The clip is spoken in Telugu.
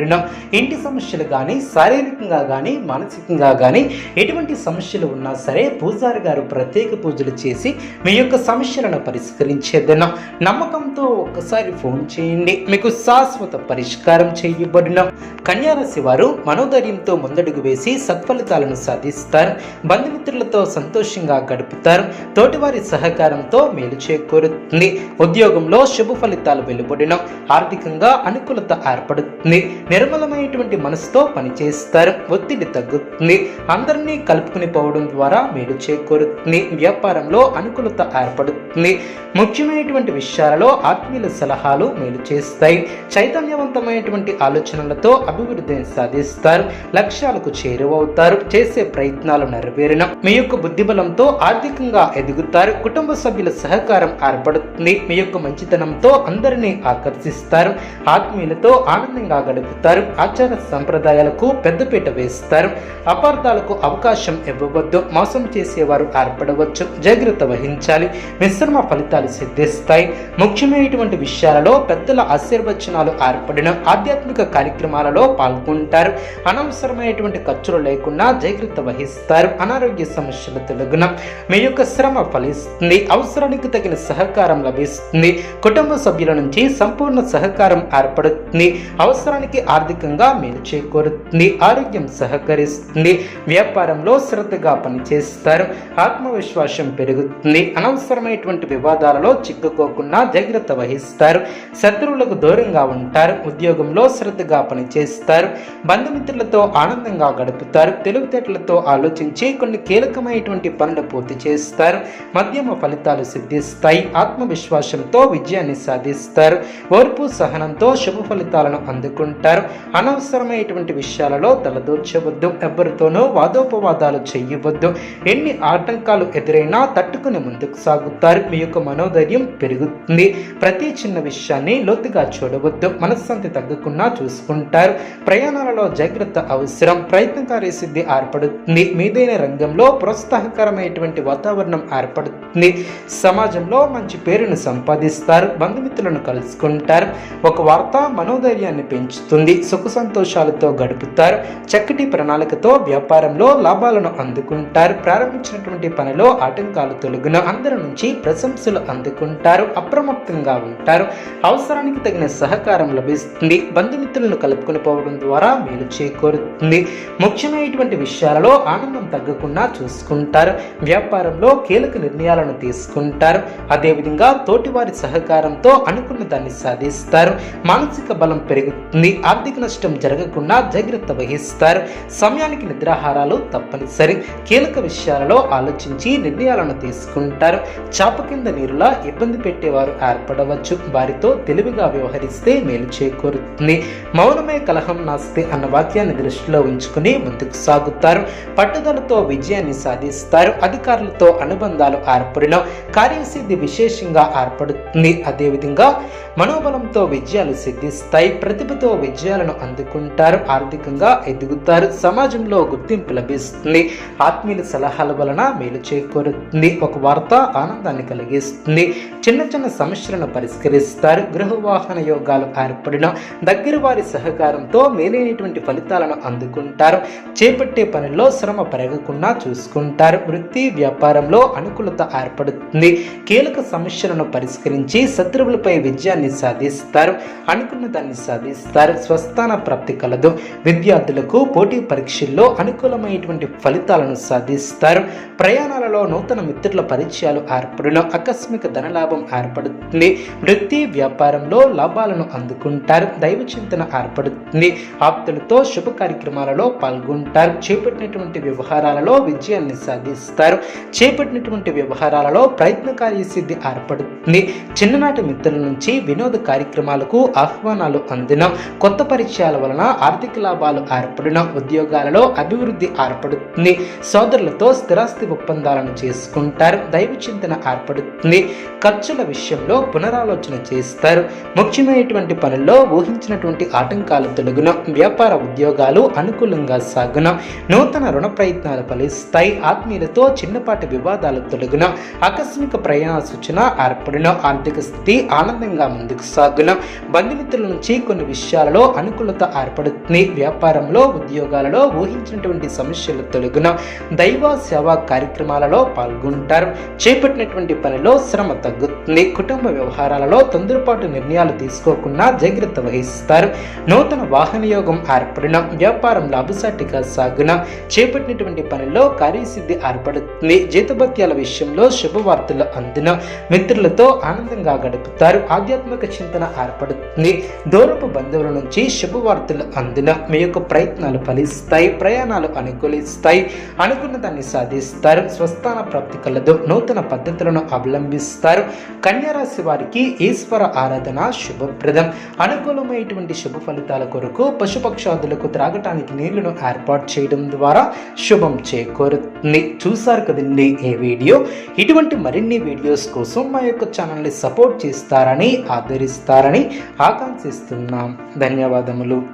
చేయబడిన ఇంటి సమస్యలు కానీ శారీరకంగా కానీ మానసికంగా కానీ ఎటువంటి సమస్యలు ఉన్నా సరే పూజారి గారు ప్రత్యేక పూజలు చేసి మీ యొక్క సమస్యలను పరిష్కరించేదన నమ్మకంతో ఒక్కసారి ఫోన్ చేయండి. మీకు శాశ్వత పరిష్కారం చేయబడిన. కన్యారాశి వారు మనోధైర్యంతో ముందడుగు వేసి సత్ఫలితాలను సాధిస్తారు. బంధుమిత్రులతో సంతోషంగా గడుపుతారు. తోటివారి సహకారంతో మేలు చేకూరుతుంది. ఉద్యోగంలో శుభ ఫలితాలు వెలువడిన. ఆర్థికంగా అనుకూలత ఏర్పడుతుంది. నిర్మలమైనటువంటి మనసుతో పనిచేస్తారు. ఒత్తిడి తగ్గుతుంది. అందరినీ కలుపుకుని పోవడం ద్వారా మేలు చేకూరుతుంది. వ్యాపారంలో అనుకూలత ఏర్పడుతుంది. ముఖ్యమైనటువంటి విషయాలలో ఆత్మీయుల సలహాలు మేలు చేస్తాయి. చైతన్యవంతమైనటువంటి ఆలోచనలతో అభివృద్ధిని సాధిస్తారు. లక్ష్యాలకు చేరువవుతారు. చేసే ప్రయత్నాలు నెరవేరిన. మీ యొక్క బుద్ధిబలంతో ఆర్థికంగా ఎదుగుతారు. కుటుంబ సభ్యుల సహకారం ఏర్పడుతుంది. మీ యొక్క మంచితనంతో అందరినీ ఆకర్షిస్తారు. ఆత్మీయులతో ఆనందంగా గడుపుతారు. ఆచార సంప్రదాయాలకు పెద్దపీట వేస్తారు. అపార్థాలకు అవకాశం ఇవ్వవద్దు. మోసం చేసేవారు ఏర్పడవచ్చు. జాగ్రత్త వహించాలి. మిశ్రమ ఫలితాలు సిద్ధిస్తాయి. ముఖ్యమైనటువంటి విషయాలలో పెద్దల ఆశీర్వచనాలు ఏర్పడిన ఆధ్యాత్మిక కార్యక్రమాలలో పాల్గొంటారు. అనవసరమైనటువంటి ఖర్చులు లేకుండా జాగ్రత్త వహిస్తారు. అనారోగ్య సమస్యల తొలగున మీ యొక్క శ్రమ ఫలిస్తుంది. అవసరానికి తగిన సహకారం లభిస్తుంది. కుటుంబ సభ్యుల నుంచి సంపూర్ణ సహకారం ఏర్పడుతుంది. అవసరానికి ఆర్థికంగా మేలు చేకూరుతుంది ఆరోగ్యం సహకరిస్తుంది వ్యాపారంలో శ్రద్ధగా పనిచేస్తారు ఆత్మవిశ్వాసం పెరుగుతుంది అనవసరమైనటువంటి వివాదాలలో చిక్కుకోకుండా జాగ్రత్త వహిస్తారు శత్రువులకు దూరంగా ఉంటారు ఉద్యోగంలో శ్రద్ధగా పనిచేస్తారు బంధుమిత్రులతో ఆనందంగా గడుపుతారు తెలివితేటలతో ఆలోచించి కొన్ని కీలకమైనటువంటి పనులు పూర్తి చేస్తారు మధ్యమ ఫలితాలు సిద్ధిస్తాయి ఆత్మవిశ్వాసంతో విజయాన్ని సాధిస్తారు ఓర్పు సహనంతో శుభ ఫలితాలను అందుకుంటారు అనవసరమైనటువంటి విషయాలలో తలదూర్చవద్దు ఎవరితోనూ వాదోపవాదాలు చేయవద్దు. ఎన్ని ఆటంకాలు ఎదురైనా తట్టుకుని ముందుకు సాగుతారు. మీ యొక్క మనోధైర్యం పెరుగుతుంది. ప్రతి చిన్న విషయాన్ని లోతుగా చూడవద్దు. మనశ్శాంతి తగ్గకుండా చూసుకుంటారు. ప్రయాణాలలో జాగ్రత్త అవసరం. ప్రయత్నకారి సిద్ధి ఏర్పడుతుంది. మీదైన రంగంలో ప్రోత్సాహకరమైనటువంటి వాతావరణం ఏర్పడుతుంది. సమాజంలో మంచి పేరును సంపాదిస్తారు. బంధుమిత్రులను కలుసుకుంటారు. ఒక వార్త మనోధైర్యాన్ని పెంచుతుంది. సుఖ సంతోషాలతో గడుపుతారు. చక్కటి ప్రణాళికతో వ్యాపారంలో లాభాలను అందుకుంటారు. ప్రారంభించినటువంటి పనిలో ఆటంకాలు తొలగిన అందరి నుంచి ప్రశంసలు అందుకుంటారు. అప్రమత్తంగా ఉంటారు. అవసరానికి తగిన సహకారం లభిస్తుంది. బంధుమిత్రులను కలుపుకొని పోవడం ద్వారా మేలు చేకూరుతుంది. ముఖ్యమైనటువంటి విషయాలలో ఆనందం తగ్గకుండా చూసుకుంటారు. వ్యాపారంలో కీలక నిర్ణయాలను తీసుకుంటారు. అదేవిధంగా తోటివారి సహకారంతో అనుకున్న దాన్ని సాధిస్తారు. మానసిక బలం పెరుగుతుంది. ఆర్థిక నష్టం జరగకుండా జాగ్రత్త వహిస్తారు. సమయానికి నిద్రాహారాలు తప్పనిసరి. కీలక విషయాలలో ఆలోచించి నిర్ణయాలను తీసుకుంటారు. చాప కింద నీరులా ఇబ్బంది పెట్టేవారు ఏర్పడవచ్చు. వారితో తెలివిగా వ్యవహరిస్తే మేలు చేకూరుతుంది. మౌనమే కలహం నాస్తే అన్న వాక్యాన్ని దృష్టిలో ఉంచుకుని ముందుకు సాగుతారు. పట్టుదలతో విజయాన్ని సాధిస్తారు. అధికారులతో అనుబంధాలు ఏర్పడిన కార్యసిద్ధి విశేషంగా ఏర్పడుతుంది. అదేవిధంగా మనోబలంతో విజయాలు సిద్ధిస్తాయి. ప్రతిభతో విజయాలను అందుకుంటారు ఆర్థికంగా ఎదుగుతారు సమాజంలో గుర్తింపు లభిస్తుంది. ఆత్మీయుల సలహాల వలన మేలు చేకూరుతుంది. ఒక వార్త ఆనందాన్ని కలిగిస్తుంది. చిన్న చిన్న సమస్యలను పరిష్కరిస్తారు. గృహ వాహన యోగాలు ఏర్పడిన దగ్గర వారి సహకారంతో మేలైనటువంటి ఫలితాలను అందుకుంటారు. చేపట్టే పనిలో శ్రమ పెరగకుండా చూసుకుంటారు. వృత్తి వ్యాపారంలో అనుకూలత ఏర్పడుతుంది. కీలక సమస్యలను పరిష్కరించి శత్రువులపై విజయాన్ని సాధిస్తారు. అనుకున్న దాన్ని సాధిస్తారు. స్వస్థాన ప్రాప్తి కలదు. విద్యార్థులకు పోటీ పరీక్షల్లో అనుకూలమైనటువంటి ఫలితాలను సాధిస్తారు. ప్రయాణాలలో నూతన మిత్రుల పరిచయాలు ఏర్పడడం ఆకస్మిక ధనలాభం ఏర్పడుతుంది. వృత్తి వ్యాపారంలో లాభాలను అందుకుంటారు. దైవ చింతన ఏర్పడుతుంది. ఆప్తులతో శుభ కార్యక్రమాలలో పాల్గొంటారు. చేపట్టినటువంటి వ్యవహారాలలో విజయాన్ని సాధిస్తారు. చేపట్టినటువంటి వ్యవహారాలలో ప్రయత్నకార్య సిద్ధి ఏర్పడుతుంది. చిన్ననాటి మిత్రుల నుంచి వినోద కార్యక్రమాలకు ఆహ్వానాలు అందిన. కొత్త కొత్త పరిచయాల వలన ఆర్థిక లాభాలు ఏర్పడిన ఉద్యోగాలలో అభివృద్ధి ఏర్పడుతుంది. సోదరులతో స్థిరాస్తి ఒప్పందాలను చేసుకుంటారు. దైవ చింతన ఏర్పడుతుంది. ఖర్చుల విషయంలో పునరాలోచన చేస్తారు. ముఖ్యమైనటువంటి పనుల్లో ఊహించినటువంటి ఆటంకాలు తొలగున వ్యాపార ఉద్యోగాలు అనుకూలంగా సాగున నూతన రుణ ప్రయత్నాలు ఫలిస్తాయి. ఆత్మీయులతో చిన్నపాటి వివాదాలు తొలగిన ఆకస్మిక ప్రయాణ సూచన ఏర్పడిన ఆర్థిక స్థితి ఆనందంగా ముందుకు సాగున. బంధుమిత్రుల నుంచి కొన్ని విషయాలలో అనుకూలత ఏర్పడుతుంది వ్యాపారంలో ఉద్యోగాలలో ఊహించినటువంటి సమస్యలు తొలగున దైవ సేవా కార్యక్రమాలలో పాల్గొంటారు. చేపట్టినటువంటి పనిలో శ్రమ తగ్గుతుంది. కుటుంబ వ్యవహారాలలో తొందరపాటు నిర్ణయాలు తీసుకోకుండా జాగ్రత్త వహిస్తారు. నూతన వాహన యోగం ఏర్పడిన వ్యాపారం లాభసాటిగా సాగున చేపట్టినటువంటి పనిలో కార్యసిద్ధి ఏర్పడుతుంది. జీతభత్యాల విషయంలో శుభవార్తలు అందిన మిత్రులతో ఆనందంగా గడుపుతారు. ఆధ్యాత్మిక చింతన ఏర్పడుతుంది. దూరపు బంధువుల నుంచి శుభవార్తలు అందిన మీ యొక్క ప్రయత్నాలు ఫలిస్తాయి ప్రయాణాలు అనుకూలిస్తాయి. అనుకున్న దాన్ని సాధిస్తారు. స్వస్థాన ప్రాప్తి కలదు. నూతన పద్ధతులను అవలంబిస్తారు. కన్యారాశి వారికి ఈశ్వర ఆరాధన శుభప్రదం. అనుకూలమైనటువంటి శుభ ఫలితాల కొరకు పశుపక్షాదులకు త్రాగటానికి నీళ్ళను ఏర్పాటు చేయడం ద్వారా శుభం చేకూరుతుంది. చూశారు కదండి ఈ వీడియో? ఇటువంటి మరిన్ని వీడియోస్ కోసం మా యొక్క ఛానల్ని సపోర్ట్ చేస్తారని ఆదరిస్తారని ఆకాంక్షిస్తున్నాం. ధన్యవాదాలు. ధన్యవాదములు.